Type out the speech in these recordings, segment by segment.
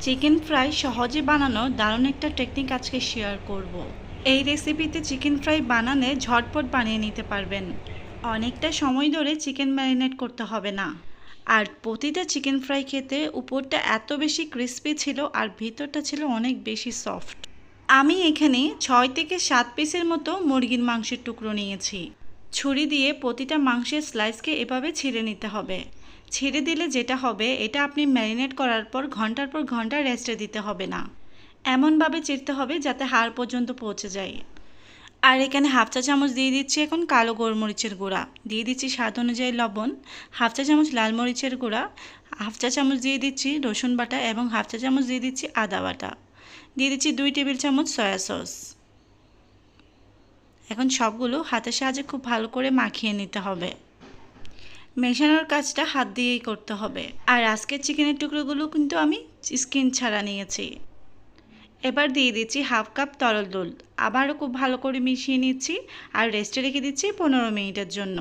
Chicken fry সহজে বানানো দারুণ একটা টেকনিক আজকে শেয়ার করব। এই রেসিপিতে চিকেন ফ্রাই বানালে ঝটপট বানিয়ে নিতে পারবেন। অনেকটা সময় ধরে চিকেন ম্যারিনেট করতে হবে না। আর প্রতিটা চিকেন ফ্রাই খেতে উপরটা এত বেশি ক্রিস্পি ছিল আর ভিতরটা ছিল অনেক বেশি সফট আমি এখানে ছয় থেকে সাত পিসের মতো মুরগির মাংসের টুকরো নিয়েছি। ছুরি দিয়ে প্রতিটা মাংসের স্লাইসকে এভাবে ছিঁড়ে নিতে হবে। ছেড়ে দিলে যেটা হবে, এটা আপনি ম্যারিনেট করার পর ঘণ্টার পর ঘণ্টা রেস্টে দিতে হবে না। এমনভাবে চিরতে হবে যাতে হাড় পর্যন্ত পৌঁছে যায়। আর এখানে হাফ চা চামচ দিয়ে দিচ্ছি এখন কালো গোলমরিচের গুঁড়া। দিয়ে দিচ্ছি স্বাদ অনুযায়ী লবণ, হাফ চা চামচ লাল মরিচের গুঁড়া, হাফ চা চামচ দিয়ে দিচ্ছি রসুন বাটা এবং হাফ চা চামচ দিয়ে দিচ্ছি আদা বাটা। দিয়ে দিচ্ছি দুই টেবিল চামচ সয়া সস এখন সবগুলো হাতের সাহায্যে খুব ভালো করে মাখিয়ে নিতে হবে। মেশানোর কাজটা হাত দিয়েই করতে হবে। আর আজকের চিকেনের টুকরোগুলো কিন্তু আমি স্কিন ছাড়া নিয়েছি। এবার দিয়ে দিচ্ছি হাফ কাপ তরল দুধ। আবারও খুব ভালো করে মিশিয়ে নিচ্ছি আর রেস্টে রেখে দিচ্ছি পনেরো মিনিটের জন্য।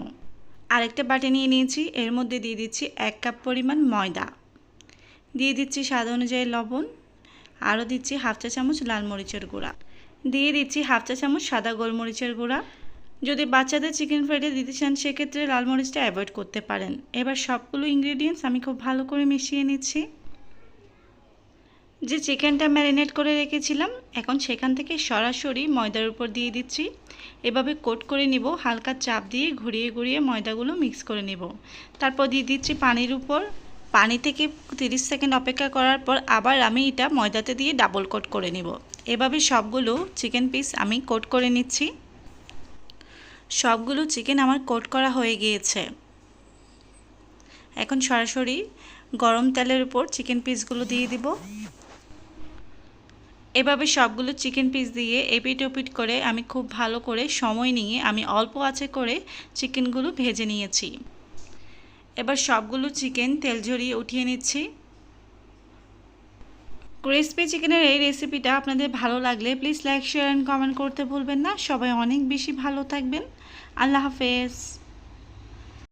আরেকটা বাটি নিয়ে নিয়েছি, এর মধ্যে দিয়ে দিচ্ছি এক কাপ পরিমাণ ময়দা। দিয়ে দিচ্ছি স্বাদ অনুযায়ী লবণ। আরও দিচ্ছি হাফ চা চামচ লাল মরিচের গুঁড়া। দিয়ে দিচ্ছি হাফ চা চামচ সাদা গোলমরিচের গুঁড়া। যদি বাচ্চাদের চিকেন ফ্রাইডে দিতে চান, সেক্ষেত্রে লাল মরিচটা অ্যাভয়েড করতে পারেন। এবার সবগুলো ইনগ্রিডিয়েন্টস আমি খুব ভালো করে মিশিয়ে নিচ্ছি। যে চিকেনটা ম্যারিনেট করে রেখেছিলাম, এখন সেখান থেকে সরাসরি ময়দার উপর দিয়ে দিচ্ছি। এভাবে কোট করে নিব, হালকা চাপ দিয়ে ঘুরিয়ে ঘুরিয়ে ময়দাগুলো মিক্স করে নিব। তারপর দিয়ে দিচ্ছি পানির উপর। পানি থেকে তিরিশ সেকেন্ড অপেক্ষা করার পর আবার আমি এটা ময়দাতে দিয়ে ডাবল কোট করে নিব। এভাবে সবগুলো চিকেন পিস আমি কোট করে নিচ্ছি। সবগুলো চিকেন আমার কোট করা হয়ে গিয়েছে। এখন সরাসরি গরম তেলের উপর চিকেন পিসগুলো দিয়ে দিব। এভাবে সবগুলো চিকেন পিস দিয়ে এপিট ওপিট করে আমি খুব ভালো করে সময় নিয়ে আমি অল্প আছে করে চিকেনগুলো ভেজে নিয়েছি। এবার সবগুলো চিকেন তেল ঝরিয়ে উঠিয়ে নিচ্ছি। ক্রিসপি চিকেনের এই রেসিপিটা আপনাদের ভালো লাগলে please like share and comment করতে ভুলবেন না। সবাই অনেক বেশি ভালো থাকবেন। আল্লাহ হাফেজ।